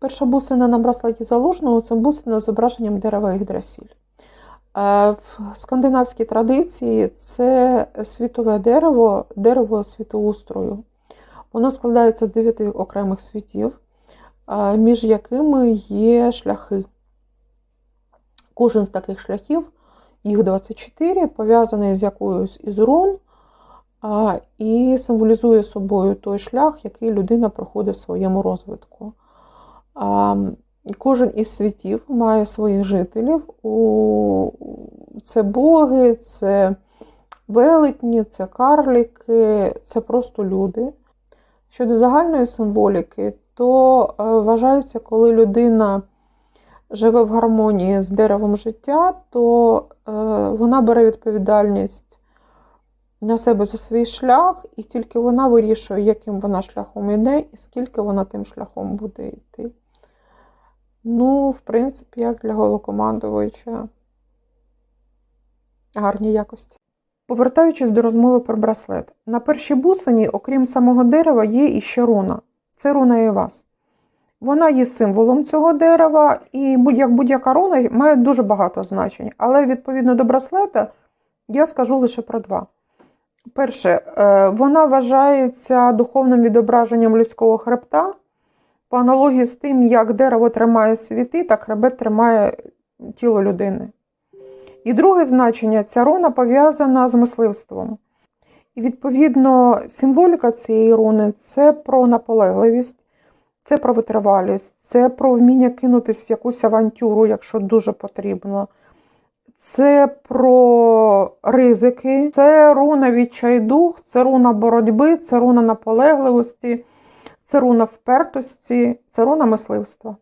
Перша бусина на браслеті залужного це бусина з зображенням дерева Йгдрасіль. Е, В скандинавській традиції це світове дерево, дерево світоустрою. Воно складається з дев'яти окремих світів, між якими є шляхи. Кожен з таких шляхів, їх 24, пов'язаний з якоюсь із рун і символізує собою той шлях, який людина проходить в своєму розвитку. Кожен із світів має своїх жителів. Це боги, це велетні, це карліки, це просто люди. Щодо загальної символіки, то е, вважається, коли людина живе в гармонії з деревом життя, то е, вона бере відповідальність на себе за свій шлях, і тільки вона вирішує, яким вона шляхом йде, і скільки вона тим шляхом буде йти. Ну, в принципі, як для голокомандувача, гарні якості. Повертаючись до розмови про браслет, на першій бусині, окрім самого дерева, є іще руна. Це руна Івас. Вона є символом цього дерева, і як будь-яка руна має дуже багато значень. Але відповідно до браслета я скажу лише про два. Перше, е, вона вважається духовним відображенням людського хребта, по аналогії з тим, як дерево тримає світи, так хребет тримає тіло людини. І друге значення ця руна пов'язана з мисливством. І відповідно символіка цієї руни це про наполегливість, це про витривалість, це про вміння кинутись в якусь авантюру, якщо дуже потрібно. Це про ризики, це руна відчайдух, це руна боротьби, це руна наполегливості, це руна впертості, це руна мисливства.